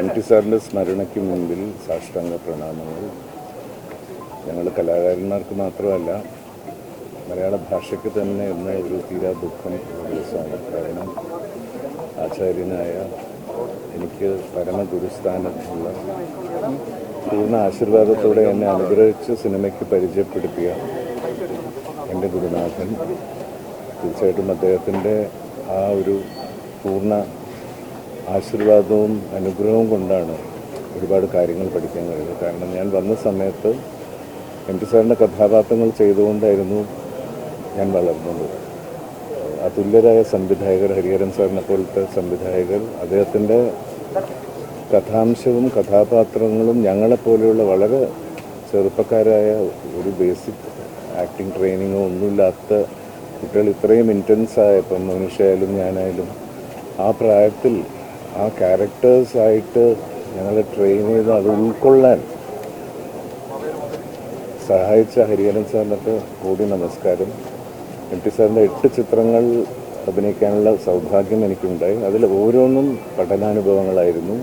M T സാറിന്റെ സ്മരണയ്ക്ക് മുമ്പിൽ സാഷ്ടാംഗ പ്രണാമങ്ങൾ. ഞങ്ങൾ കലാകാരന്മാർക്ക് മാത്രമല്ല മലയാള ഭാഷയ്ക്ക് തന്നെ എന്ന ഒരു തീരാ ദുഃഖം ദിവസമാണ് കാരണം ആചാര്യനായ എനിക്ക് പരമഗുരുസ്ഥാനത്തുള്ള പൂർണ ആശീർവാദത്തോടെ എന്നെ അനുഗ്രഹിച്ച് സിനിമയ്ക്ക് പരിചയപ്പെടുത്തിയ എന്റെ ഗുരുനാഥൻ. തീർച്ചയായിട്ടും അദ്ദേഹത്തിന്റെ ആ ഒരു പൂർണ ആശീർവാദവും അനുഗ്രഹവും കൊണ്ടാണ് ഒരുപാട് കാര്യങ്ങൾ പഠിക്കാൻ കഴിയുന്നത്. കാരണം ഞാൻ വന്ന സമയത്ത് എം ടി സാറിന്റെ കഥാപാത്രങ്ങൾ ചെയ്തുകൊണ്ടായിരുന്നു ഞാൻ വളർന്നത്. അതുല്യരായ സംവിധായകർ ഹരിഹരൻ സാറിനെ പോലത്തെ സംവിധായകർ അദ്ദേഹത്തിന്റെ കഥാംശവും കഥാപാത്രങ്ങളും ഞങ്ങളെപ്പോലെയുള്ള വളരെ ചെറുപ്പക്കാരായ ഒരു ബേസിക് ആക്ടിങ് ട്രെയിനിങ്ങോ ഒന്നുമില്ലാത്ത കുട്ടികൾ ഇത്രയും ഇന്റൻസ് ആയപ്പം മനുഷ്യായാലും ഞാനായാലും ആ പ്രായത്തിൽ ആ ക്യാരക്ടേഴ്സായിട്ട് ഞങ്ങളെ ട്രെയിൻ ചെയ്ത് അത് ഉൾക്കൊള്ളാൻ സഹായിച്ച ഹരിഹരൻ സാറിനൊക്കെ കൂടി നമസ്കാരം. എം ടി സാറിന്റെ എട്ട് ചിത്രങ്ങൾ അഭിനയിക്കാനുള്ള സൗഭാഗ്യം എനിക്കുണ്ടായി. അതിൽ ഓരോന്നും പഠനാനുഭവങ്ങളായിരുന്നു.